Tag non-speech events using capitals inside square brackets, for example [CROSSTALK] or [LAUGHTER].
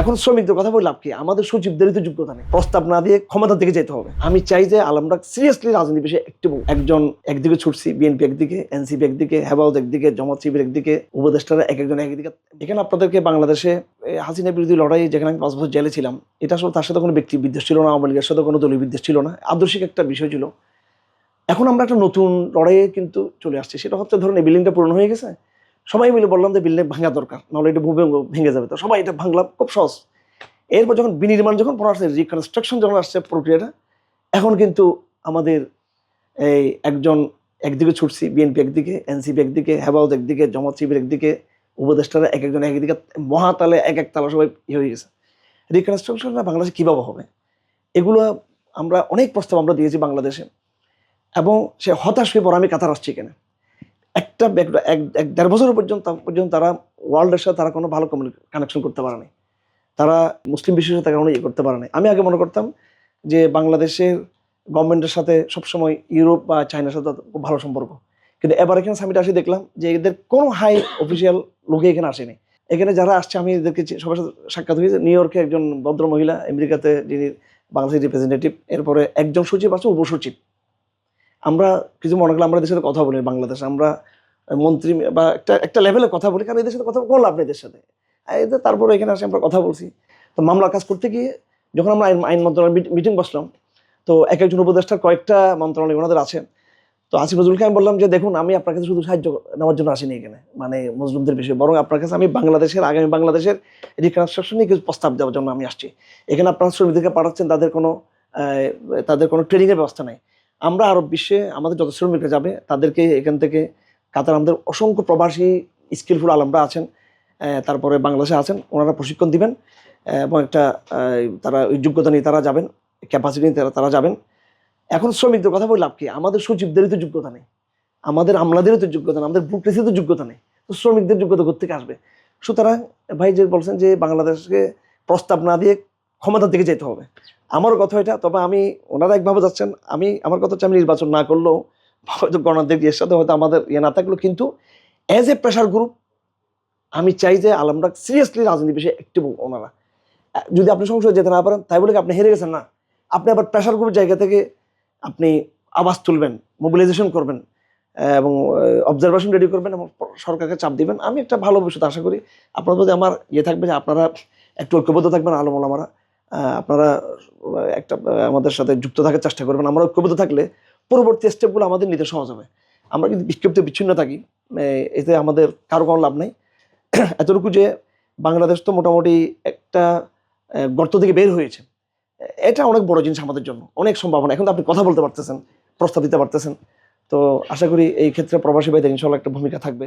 এখন শ্রমিকদের কথা বলে লাভ কি? আমাদের সচিবদেরই তো যোগ্যতা নেই। প্রস্তাব না দিয়ে ক্ষমতার দিকে যেতে হবে। আমি চাই যে আলমরা সিরিয়াসলি রাজনীতি বিষয়ে একটু একজন একদিকে ছুটছি, বিএনপি একদিকে, এনসিপি একদিকে হেবাউদ একদিকে, জামাত শিবির একদিকে, উপদেষ্টারা এক একজন একদিকে। এখানে আপনাদেরকে বাংলাদেশে হাসিনা বিরোধী লড়াই যেখানে আমি পাঁচ বছর জেলে ছিলাম, এটা আসলে তার সাথে কোনো ব্যক্তি বিদ্বেষ ছিল না, আওয়ামী লীগের সাথে কোনো দলীয় বিদ্বেষ ছিল না। আদর্শিক একটা বিষয় ছিল। এখন আমরা একটা নতুন লড়াইয়ে কিন্তু চলে আসছি। সেটা হচ্ছে ধরুন এই বিল্ডিংটা পূরণ হয়ে গেছে। সবাই মিলে বললাম যে বিল্ডিং ভাঙা দরকার, নাহলে এটা ভূমি ভেঙে যাবে। তো সবাই এটা ভাঙলাম, খুব সহজ। এরপর যখন বিনির্মাণ যখন পড়া আসছে রিকনস্ট্রাকশন যখন আসছে প্রক্রিয়াটা, এখন কিন্তু আমাদের এই একজন একদিকে ছুটছি বিএনপি একদিকে এনসিপি একদিকে হেফাজত একদিকে জামাত শিবির একদিকে, উপদেষ্টারা এক একজন একদিকে, মহাতালে এক এক তালা সবাই ইয়ে হয়ে গেছে। রিকনস্ট্রাকশনটা বাংলাদেশে কীভাবে হবে? এগুলো আমরা অনেক প্রস্তাব আমরা দিয়েছি বাংলাদেশে। এবং সে হতাশ হয়ে পড়ে আমি কাতার আসছি এখানে। একটা এক এক দেড় বছর পর্যন্ত পর্যন্ত তারা ওয়ার্ল্ডের সাথে তারা কোনো ভালো কানেকশন করতে পারেনি তারা মুসলিম বিশ্বের সাথে কোনো ইয়ে করতে পারে নাই। আমি আগে মনে করতাম যে বাংলাদেশের গভর্নমেন্টের সাথে সবসময় ইউরোপ বা চায়নার সাথে খুব ভালো সম্পর্ক। কিন্তু এবার এখানে সামিটে আসে দেখলাম যে এদের কোনো হাই অফিসিয়াল লোকে এখানে আসেনি। এখানে যারা আসছে, আমি এদেরকে সবার সাথে সাক্ষাৎ হয়েছে। নিউ ইয়র্কে একজন ভদ্র মহিলা আমেরিকাতে যিনি বাংলাদেশের রিপ্রেজেন্টেটিভ এরপরে একজন সচিব আছে, উপসচিব। আমরা কিছু মনে করলে আমরা এদের সাথে কথা বলি বাংলাদেশে, আমরা মন্ত্রী বা একটা একটা লেভেলে কথা বলি, কারণ এদের সাথে কথা বললাম আপনি এদের সাথে। এদের তারপরে এখানে আসে আমরা কথা বলছি। তো মামলা কাজ করতে গিয়ে যখন আমরা আইন আইন মন্ত্রণালয় মিটিং বসলাম, তো এক একজন উপদেষ্টার কয়েকটা মন্ত্রণালয় ওনাদের আছেন। তো আসিফ নজরুলকে আমি বললাম যে, দেখুন, আমি আপনার কাছে শুধু সাহায্য নেওয়ার জন্য আসিনি এখানে মানে মজলুমদের বিষয়ে, বরং আপনার কাছে আমি বাংলাদেশের, আগামী বাংলাদেশের রিকনস্ট্রাকশন নিয়ে কিছু প্রস্তাব দেওয়ার জন্য আমি আসছি। এখানে আপনারা শ্রমিকদেরকে পাঠাচ্ছেন, তাদের কোনো তাদের কোনো ট্রেনিংয়ের ব্যবস্থা নেই। আমরা আরব বিশ্বে আমাদের যত শ্রমিকরা যাবে, তাদেরকে এখান থেকে কাতার আমাদের অসংখ্য প্রবাসী স্কিলফুল আলমরা আছেন তারপরে বাংলাদেশে আছেন, ওনারা প্রশিক্ষণ দিবেন এবং একটা তারা ওই যোগ্যতা নিয়ে তারা যাবেন ক্যাপাসিটি নিয়ে তারা তারা যাবেন। এখন শ্রমিকদের কথা বলে লাভ কি, আমাদের সচিবদেরই তো যোগ্যতা নেই, আমাদের আমলাদেরও তো যোগ্যতা নেই, আমাদের বুকলেসের তো যোগ্যতা নেই, তো শ্রমিকদের যোগ্যতা থেকে আসবে? সুতরাং ভাই যে বলছেন যে বাংলাদেশকে প্রস্তাব না দিয়ে ক্ষমতার দিকে যেতে হবে। আমারও কথা এটা, তবে আমি, ওনারা একভাবে যাচ্ছেন, আমি, আমার কথা হচ্ছে আমি নির্বাচন না করলেও হয়তো গণতান্ত্রিক এর সাথে হয়তো আমাদের ইয়ে না থাকলেও কিন্তু অ্যাজ এ প্রেশার গ্রুপ আমি চাই যে আলমরা সিরিয়াসলি রাজনীতি বিষয়ে একটু ওনারা। যদি আপনি সংসদে যেতে না পারেন, তাই বলে আপনি হেরে গেছেন? না। আপনি আবার প্রেশার গ্রুপ জায়গা থেকে আপনি আওয়াজ তুলবেন মোবিলাইজেশন করবেন এবং অবজারভেশন রেডি করবেন এবং সরকারকে চাপ দিবেন। আমি একটা ভালো ভবিষ্যৎ আশা করি। আপনার প্রতি আমার ইয়ে থাকবে যে আপনারা একটু ঐক্যবদ্ধ থাকবেন আলম আলামারা আপনারা একটা আমাদের সাথে যুক্ত থাকার চেষ্টা করবেন। আমরা ঐক্যবদ্ধ থাকলে পরবর্তী স্টেপগুলো আমাদের নিতে সহজ হবে। আমরা কিন্তু বিক্ষিপ্ত, বিচ্ছিন্ন থাকি। এতে আমাদের কারও কোনো লাভ নেই। [CLEARS THROAT] এতটুকু যে বাংলাদেশ তো মোটামুটি একটা গর্ত থেকে বের হয়েছে। এটা অনেক বড় জিনিস আমাদের জন্য। অনেক সম্ভাবনা। এখন তো আপনি কথা বলতে পারতেছেন, প্রস্তাব দিতে পারতেছেন। তো আশা করি এই ক্ষেত্রে প্রবাসী ভাইদের ইনশাল্লাহ একটা ভূমিকা থাকবে।